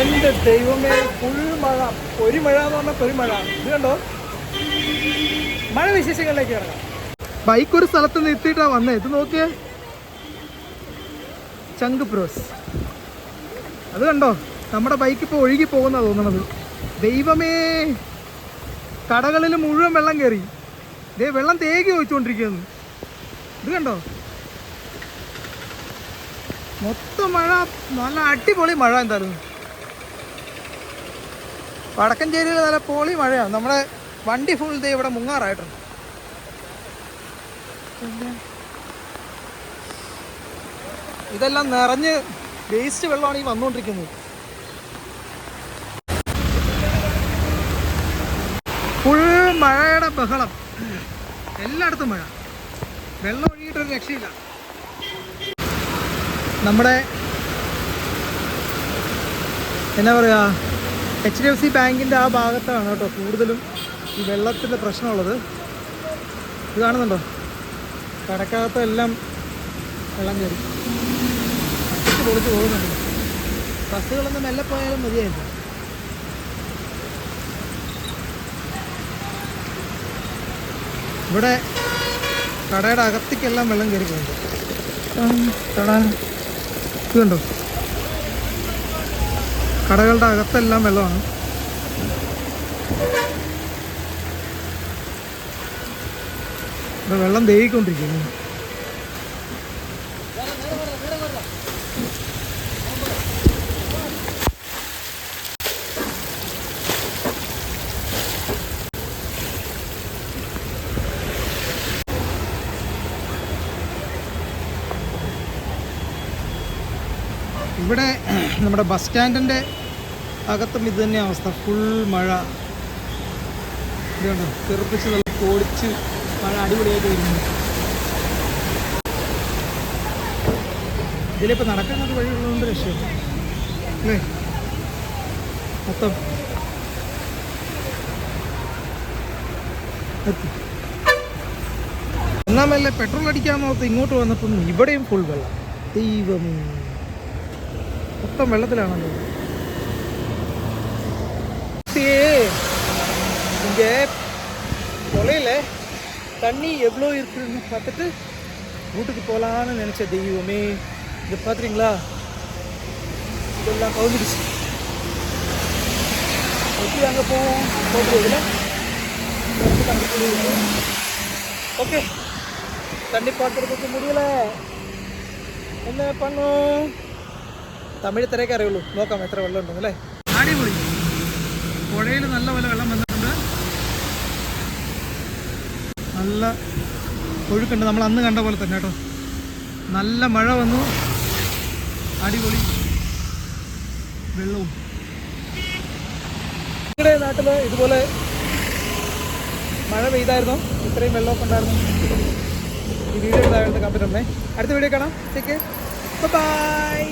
എന്റെ ദൈവമേ ഫുൾ മഴ. ഒരു മഴ എന്ന് പറഞ്ഞാൽ ഒരു മഴ. ഇത് കണ്ടോ? മഴ വിശേഷങ്ങളിലേക്ക് ഇറങ്ങാം. ബൈക്ക് ഒരു സ്ഥലത്ത് നിർത്തിയിട്ടാ വന്നേ. ഇത് നോക്കിയേ. ചങ്ക് പ്രോസ് അത് കണ്ടോ? നമ്മുടെ ബൈക്ക് ഇപ്പോൾ ഒഴുകി പോകുന്ന തോന്നണത്. ദൈവമേ. കടകളിൽ മുഴുവൻ വെള്ളം കയറി ദേ വെള്ളം തേകി ഒഴിച്ചുകൊണ്ടിരിക്കുന്നു ഇത് കണ്ടോ? മൊത്തം മഴ. നല്ല അടിപൊളി മഴ എന്തായാലും. വടക്കഞ്ചേരിയിൽ നല്ല പോളി മഴയാണ്. നമ്മുടെ വണ്ടി ഫുൾ ദേ ഇവിടെ മുങ്ങാറായിട്ടുണ്ട്. ഇതെല്ലാം നിറഞ്ഞ് വേസ്റ്റ് വെള്ളമാണ് ഈ വന്നുകൊണ്ടിരിക്കുന്നത്. ഫുൾ മഴയുടെ ബഹളം. എല്ലായിടത്തും മഴ. വെള്ളം ഒഴുകിയിട്ടൊരു രക്ഷയില്ല. നമ്മുടെ എന്നാ പറയുക എച്ച് ഡി എഫ് സി ബാങ്കിന്റെ ആ ഭാഗത്താണ് കേട്ടോ കൂടുതലും ഈ വെള്ളത്തിന്റെ പ്രശ്നമുള്ളത്. ഇത് കാണുന്നുണ്ടോ? കടക്കകത്ത് എല്ലാം വെള്ളം കയറി. അടിച്ച് പൊളിച്ച് പോകുന്നുണ്ട്. ബസ്സുകളൊന്നും മെല്ലെ പോയാലും മതിയായിരുന്നു ഇവിടെ കടയുടെ അകത്തേക്കെല്ലാം വെള്ളം കയറി പോകുന്നുണ്ട്. ഇതുണ്ടോ കടകളുടെ അകത്തെല്ലാം വെള്ളമാണ്. വെള്ളം തേയിക്കൊണ്ടിരിക്കുന്നു ഇവിടെ നമ്മുടെ ബസ് സ്റ്റാൻഡിന്റെ അകത്തും ഇത് തന്നെ അവസ്ഥ. ഫുൾ മഴ. ഇതുണ്ട് തെറുപ്പിച്ച് നല്ല പൊടിച്ച് മഴ അടിപൊളിയായിട്ട് വരുന്നു. ഇതിലിപ്പോൾ നടക്കാൻ ഒരു വഴിയുള്ളതുകൊണ്ട് രക്ഷയില്ല. അല്ലേ? മൊത്തം. ഒന്നാമല്ലേ പെട്രോൾ അടിക്കാൻ നോർത്ത് ഇങ്ങോട്ട് വന്നപ്പോൾ ഇവിടെയും ഫുൾ വെള്ളം. ദൈവം മൊത്തം വെള്ളത്തിലാണല്ലോ இங்க கொலையில தண்ணி எவ்வளோ இருக்குன்னு பார்த்துட்டு வீட்டுக்கு போகலான்னு நினச்ச தெய்வமே இது பார்த்துறீங்களா இதெல்லாம் கவுந்துடுச்சு எப்படி அங்கே போவோம் போகிறதுல ஓகே தண்ணி பார்க்குறதுக்கு முடியல என்ன பண்ணும் തമിഴ് ഇത്രയൊക്കെ അറിയുള്ളൂ. നോക്കാം എത്ര വെള്ളം ഉണ്ടെന്ന് അല്ലേ? അടിപൊളി. പുഴയിൽ നല്ല പോലെ വെള്ളം വന്നിട്ടുണ്ട്. നല്ല ഒഴുക്കുണ്ട്. നമ്മൾ അന്ന് കണ്ട പോലെ തന്നെ കേട്ടോ. നല്ല മഴ വന്നു. അടിപൊളി വെള്ളവും. നിങ്ങളുടെ നാട്ടിൽ ഇതുപോലെ മഴ പെയ്തായിരുന്നു? ഇത്രയും വെള്ളമൊക്കെ ഉണ്ടായിരുന്നു. ഈ വീഡിയോ ഇതായിരുന്നു കമ്പനി അടുത്ത വീഡിയോ കാണാം. ബൈ